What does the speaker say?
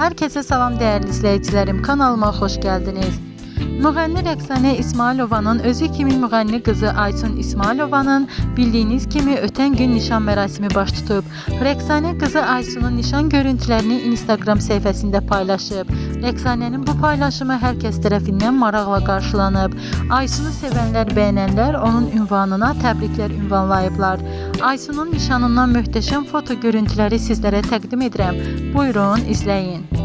Herkese salam değerli izleyicilerim. Kanalıma hoş geldiniz. Müğənni Rəqsanə İsmailovanın özü kimi müğənni qızı Aysun İsmailovanın bildiyiniz kimi ötən gün nişan mərasimi baş tutub. Rəqsanə qızı Aysunun nişan görüntülərini Instagram səhifəsində paylaşıb. Rəqsanənin bu paylaşımı hər kəs tərəfindən maraqla qarşılanıb. Aysunu sevənlər, bəyənənlər onun ünvanına təbriklər ünvanlayıblar. Aysunun nişanından möhtəşəm foto görüntüləri sizlərə təqdim edirəm. Buyurun, izləyin.